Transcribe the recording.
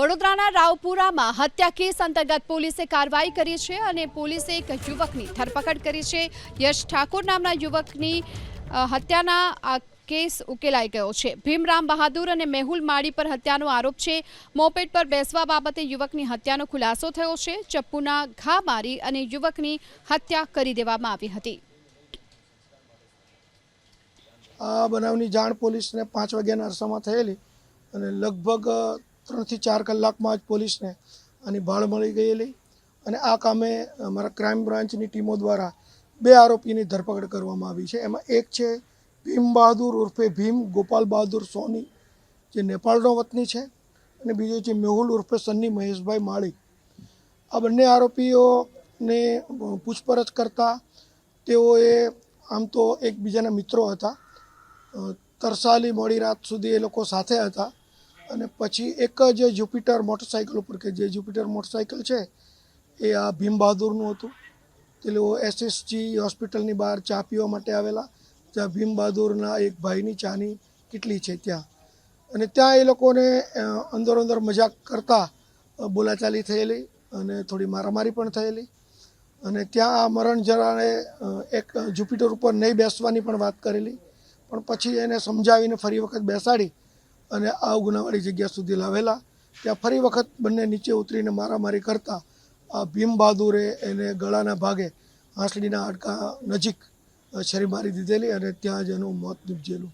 વડોદરાના રાવપુરામાં હત્યા કેસ અંતર્ગત પોલીસે કાર્યવાહી કરી છે અને પોલીસે એક યુવકની ધરપકડ કરી છે. યશ ઠાકોર નામના યુવકની હત્યાના કેસ ઉકેલાઈ ગયો છે. ભીમરામ બહાદુર અને મેહુલ માળી પર હત્યાનો આરોપ છે. મોપેટ પર બેસવા બાબતે યુવકની હત્યાનો ખુલાસો થયો છે. ચપ્પુના ઘા મારી અને યુવકની હત્યા કરી દેવામાં આવી હતી. આ બનાવની જાણ પોલીસને પાંચ વાગ્યાના અરસામાં થયેલી અને લગભગ ત્રણથી ચાર કલાકમાં જ પોલીસને આની ભાળ મળી ગયેલી અને આ કામે અમારા ક્રાઇમ બ્રાન્ચની ટીમો દ્વારા બે આરોપીની ધરપકડ કરવામાં આવી છે. એમાં એક છે ભીમ બહાદુર ઉર્ફે ભીમ ગોપાલ બહાદુર સોની, જે નેપાળનો વતની છે, અને બીજો છે મેહુલ ઉર્ફે સન્ની મહેશભાઈ માળી. આ બંને આરોપીઓને પૂછપરછ કરતા તેઓએ આમ તો એકબીજાના મિત્રો હતા. તરસાલી મોડી રાત સુધી એ લોકો સાથે હતા. અને પછી એક જ જુપિટર મોટરસાઇકલ ઉપર કે જે જુપિટર મોટરસાઇકલ છે, એ આ ભીમ બહાદુરનું હતું. તે લોકો એસએસજી હોસ્પિટલની બહાર ચા પીવા માટે આવેલા ત્યાં ભીમ બહાદુરના એક ભાઈની ચાની કેટલી છે ત્યાં. અને ત્યાં એ લોકોને અંદર અંદર મજાક કરતા બોલાચાલી થયેલી અને થોડી મારામારી પણ થયેલી. અને ત્યાં આ મરણ જરાને એક જુપિટર ઉપર નહીં બેસવાની પણ વાત કરેલી. પણ પછી એને સમજાવીને ફરી વખત બેસાડી. અને આ ગુનાવાળી જગ્યા સુધી લાવેલા. ત્યાં ફરી વખત બંને નીચે ઉતરીને મારામારી કરતા આ ભીમ બહાદુરે એને ગળાના ભાગે હાંસડીના હાડકા નજીક છરી મારી દીધેલી અને ત્યાં જ એનું મોત નીપજેલું.